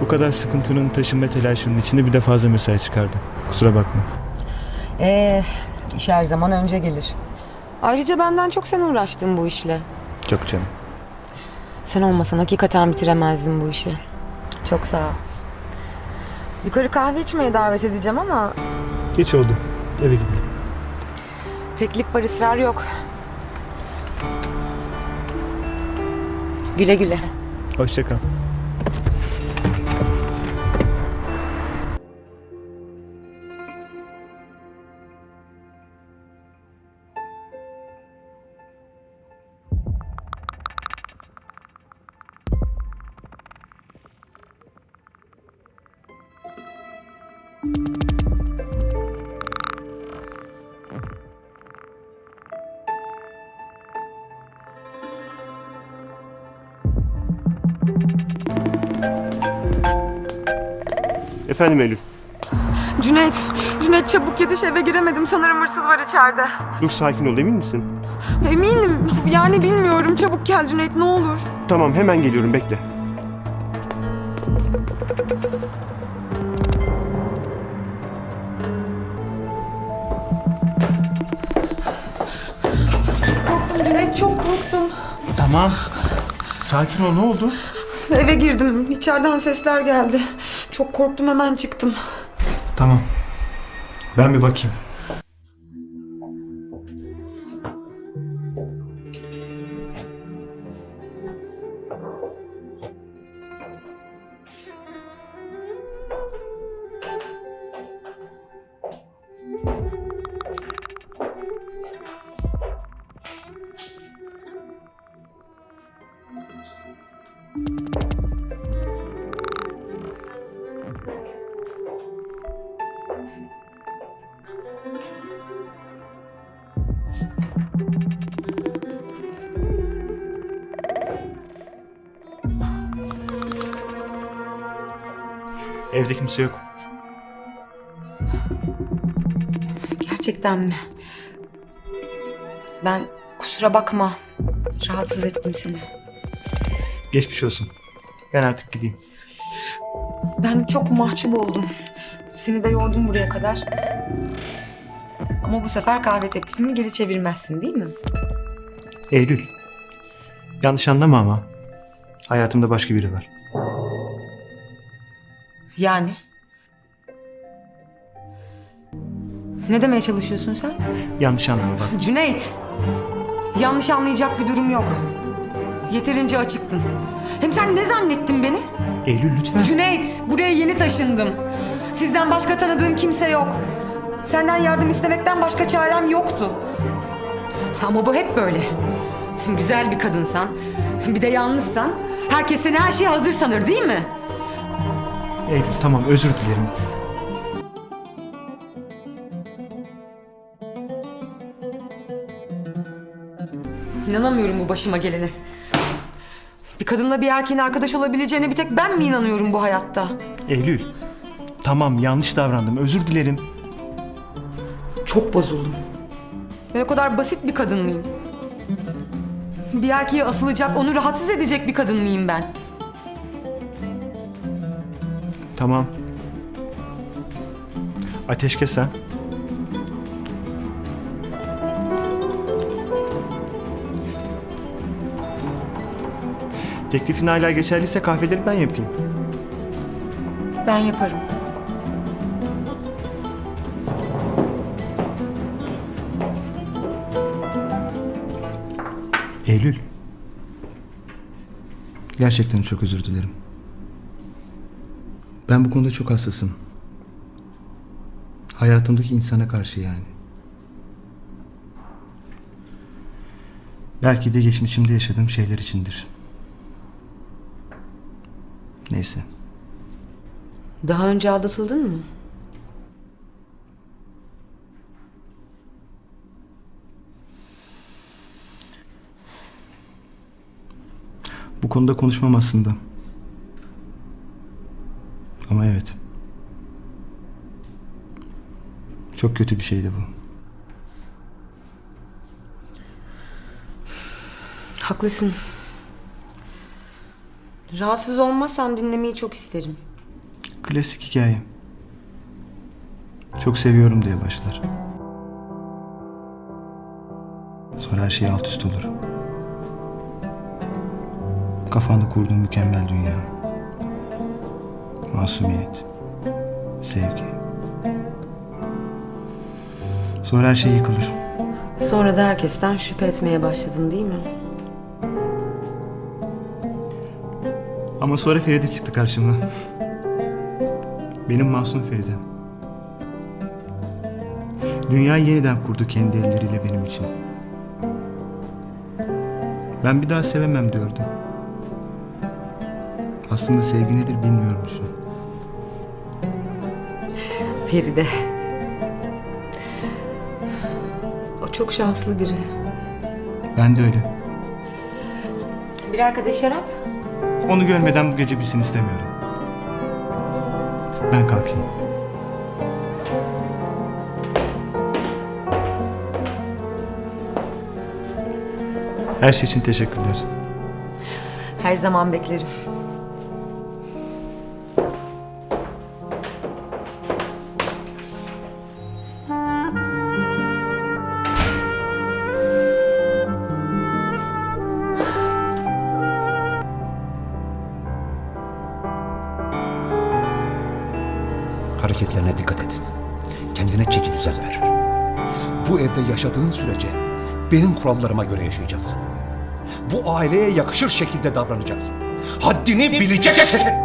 Bu kadar sıkıntının taşınma telaşının içinde bir de fazla mesai çıkardım. Kusura bakma. Ee, iş her zaman önce gelir. Ayrıca benden çok sen uğraştın bu işle. Çok canım. Sen olmasan hakikaten bitiremezdim bu işi. Çok sağ ol. Yukarı kahve içmeye davet edeceğim ama Geç oldu. Eve gidelim. teklif var ısrar yok. Güle güle. Hoşça Efendim Eylül. Cüneyt, Cüneyt çabuk yetiş eve giremedim. Sanırım hırsız var içeride. Dur sakin ol emin misin? Eminim. Yani bilmiyorum. Çabuk gel Cüneyt ne olur. Tamam hemen geliyorum bekle. Cüneyt çok korktum. Tamam. Sakin ol ne oldu? Eve girdim. İçeriden sesler geldi. Çok korktum hemen çıktım. Tamam. Ben bir bakayım. Evde kimse yok. Gerçekten mi? Ben kusura bakma. Rahatsız ettim seni. Geçmiş olsun. Ben artık gideyim. Ben çok mahcup oldum. Seni de yordum buraya kadar. Ama bu sefer kahve teklifimi geri çevirmezsin değil mi? Eylül. Yanlış anlama ama. Hayatımda başka biri var. Yani? Ne demeye çalışıyorsun sen? Yanlış anlama bak. Cüneyt! Yanlış anlayacak bir durum yok. Yeterince açıktın. Hem sen ne zannettin beni? Eylül lütfen. Cüneyt, buraya yeni taşındım. Sizden başka tanıdığım kimse yok. Senden yardım istemekten başka çarem yoktu. Ama bu hep böyle. Güzel bir kadınsan, bir de yalnızsan, herkes seni her şeye hazır sanır değil mi? Eylül tamam özür dilerim. İnanamıyorum bu başıma gelene. Bir kadınla bir erkeğin arkadaş olabileceğine bir tek ben mi inanıyorum bu hayatta? Eylül. Tamam yanlış davrandım özür dilerim. Çok bozuldum. Ben o kadar basit bir kadın mıyım? Bir erkeğe asılacak, onu rahatsız edecek bir kadın mıyım ben? Tamam. Ateşkes ha. Teklifin hala geçerliyse kahveleri ben yapayım. Ben yaparım. Eylül. Gerçekten çok özür dilerim. Ben bu konuda çok hassasım. Hayatımdaki insana karşı yani. Belki de geçmişimde yaşadığım şeyler içindir. Neyse. Daha önce aldatıldın mı? Bu konuda konuşmam aslında. Ama evet. Çok kötü bir şeydi bu. Haklısın. Rahatsız olmazsan dinlemeyi çok isterim. Klasik hikaye. Çok seviyorum diye başlar. Sonra her şey alt üst olur. Kafanda kurduğun mükemmel dünya. Masumiyet. Sevgi. Sonra her şey yıkılır. Sonra da herkesten şüphe etmeye başladın değil mi? Ama sonra Feride çıktı karşıma. Benim masum Feridem. Dünyayı yeniden kurdu kendi elleriyle benim için. Ben bir daha sevemem diyordum. Aslında sevgi nedir bilmiyormuşum. Feride. O çok şanslı biri. Ben de öyle. Bir arkadaş şarap? Onu görmeden bu gece bitsin istemiyorum. Ben kalkayım. Her şey için teşekkürler. Her zaman beklerim. Evde yaşadığın sürece benim kurallarıma göre yaşayacaksın. Bu aileye yakışır şekilde davranacaksın. Haddini bileceksin.